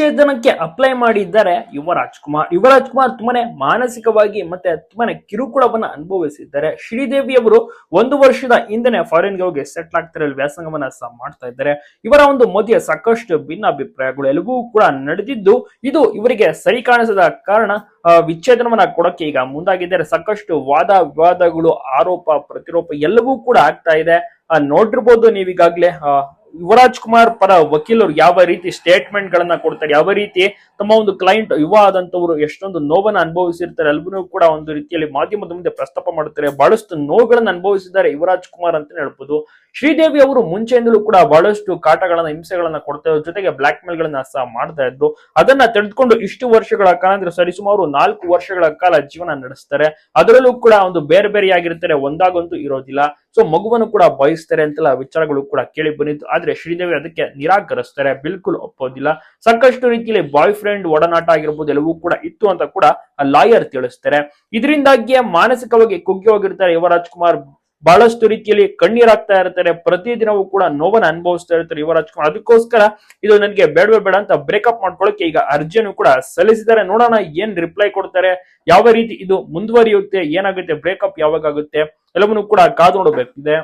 ವಿಚ್ಛೇದನಕ್ಕೆ apply ಮಾಡಿದ್ದಾರೆ ಯುವರಾಜ್ ಕುಮಾರ್ ಯುವರಾಜ್ ಕುಮಾರ್ ತುಂಬಾನೇ ಮಾನಸಿಕವಾಗಿ ಮತ್ತೆ ತುಂಬಾನೇ ಕಿರುಕುಳವನ್ನ ಅನುಭವಿಸಿದ್ದಾರೆ. ಶ್ರೀದೇವಿ ಅವರು ಒಂದು ವರ್ಷದ ಹಿಂದೆನೆ ಫಾರಿನ್ಗೆ ಹೋಗಿ ಸೆಟ್ಲ್ ಆಗ್ತಾರೆ ವ್ಯಾಸಂಗವನ್ನ ಸಹ ಮಾಡ್ತಾ ಇದ್ದಾರೆ. ಇವರ ಒಂದು ಮಧ್ಯೆ ಸಾಕಷ್ಟು ಭಿನ್ನಾಭಿಪ್ರಾಯಗಳು ಎಲ್ಲವೂ ಕೂಡ ನಡೆದಿದ್ದು, ಇದು ಇವರಿಗೆ ಸರಿ ಕಾಣಿಸದ ಕಾರಣ ವಿಚ್ಛೇದನವನ್ನ ಕೊಡಕ್ಕೆ ಈಗ ಮುಂದಾಗಿದ್ದಾರೆ. ಸಾಕಷ್ಟು ವಾದ ವಿವಾದಗಳು, ಆರೋಪ, ಪ್ರತಿರೋಪ ಎಲ್ಲವೂ ಕೂಡ ಆಗ್ತಾ ಇದೆ. ನೋಡಿರ್ಬೋದು ನೀವೀಗಾಗ್ಲೇ ಯುವರಾಜ್ ಕುಮಾರ್ ಪರ ವಕೀಲರು ಯಾವ ರೀತಿ ಸ್ಟೇಟ್ಮೆಂಟ್ ಗಳನ್ನ ಕೊಡ್ತಾರೆ, ಯಾವ ರೀತಿ ತಮ್ಮ ಒಂದು ಕ್ಲೈಂಟ್ ಯುವ ಆದಂತವರು ಎಷ್ಟೊಂದು ನೋವನ್ನ ಅನುಭವಿಸಿರ್ತಾರೆ ಎಲ್ಲರೂ ಕೂಡ ಒಂದು ರೀತಿಯಲ್ಲಿ ಮಾಧ್ಯಮದ ಮುಂದೆ ಪ್ರಸ್ತಾಪ ಮಾಡುತ್ತಾರೆ, ಬಹಳಷ್ಟು ನೋವುಗಳನ್ನು ಅನುಭವಿಸಿದ್ದಾರೆ ಯುವರಾಜ್ ಕುಮಾರ್ ಅಂತ ಹೇಳ್ಬೋದು. ಶ್ರೀದೇವಿ ಅವರು ಮುಂಚೆಯಿಂದಲೂ ಕೂಡ ಬಹಳಷ್ಟು ಕಾಟಗಳನ್ನ, ಹಿಂಸೆಗಳನ್ನ ಕೊಡ್ತಾ ಜೊತೆಗೆ ಬ್ಲಾಕ್ ಮೇಲ್ ಗಳನ್ನ ಸಹ ಮಾಡ್ತಾ ಇದ್ರು. ಅದನ್ನ ತಡೆದ್ಕೊಂಡು ಇಷ್ಟು ವರ್ಷಗಳ ಕಾಲ, ಅಂದ್ರೆ ಸರಿಸುಮಾರು ನಾಲ್ಕು ವರ್ಷಗಳ ಕಾಲ ಜೀವನ ನಡೆಸ್ತಾರೆ. ಅದರಲ್ಲೂ ಕೂಡ ಒಂದು ಬೇರೆ ಆಗಿರ್ತಾರೆ ಒಂದಾಗಂತೂ ಇರೋದಿಲ್ಲ. ಸೊ ಮಗುವನ್ನು ಕೂಡ ಬಯಸ್ತಾರೆ ಅಂತೆಲ್ಲ ವಿಚಾರಗಳು ಕೂಡ ಕೇಳಿ ಬಂದಿತ್ತು. ಆದ್ರೆ ಶ್ರೀದೇವಿ ಅದಕ್ಕೆ ನಿರಾಕರಿಸ್ತಾರೆ. ಬಿಲ್ಕುಲ್ ಒಪ್ಪೋದಿಲ್ಲ. ಸಾಕಷ್ಟು ರೀತಿಯಲ್ಲಿ ಬಾಯ್ ಫ್ರೆಂಡ್ ಒಡನಾಟ ಆಗಿರ್ಬೋದು, ಎಲ್ಲವೂ ಕೂಡ ಇತ್ತು ಅಂತ ಕೂಡ ಲಾಯರ್ ತಿಳಿಸ್ತಾರೆ. ಇದರಿಂದಾಗಿಯೇ ಮಾನಸಿಕವಾಗಿ ಕುಗ್ಗಿ ಹೋಗಿರ್ತಾರೆ ಯುವರಾಜ್ ಕುಮಾರ್ ಬಹಳಷ್ಟು ರೀತಿಯಲ್ಲಿ ಕಣ್ಣೀರಾಗ್ತಾ ಇರ್ತಾರೆ. ಪ್ರತಿದಿನವೂ ಕೂಡ ನೋವನ್ನ ಅನುಭವಿಸ್ತಾ ಇರ್ತಾರೆ ಯುವ ಕುಮಾರ್. ಅದಕ್ಕೋಸ್ಕರ ಇದು ನನಗೆ ಬೇಡವೇ ಬೇಡ ಅಂತ ಬ್ರೇಕಪ್ ಮಾಡ್ಕೊಳಕ್ಕೆ ಈಗ ಅರ್ಜಿಯನ್ನು ಕೂಡ ಸಲ್ಲಿಸಿದ್ದಾರೆ. ನೋಡೋಣ ಏನ್ ರಿಪ್ಲೈ ಕೊಡ್ತಾರೆ. ಯಾವ ರೀತಿ ಇದು ಮುಂದುವರಿಯುತ್ತೆ, ಏನಾಗುತ್ತೆ ಬ್ರೇಕಪ್ ಯಾವಾಗ ಆಗುತ್ತೆ ಎಲ್ಲವನ್ನೂ ಕೂಡ ಕಾದು ನೋಡಬೇಕಿದೆ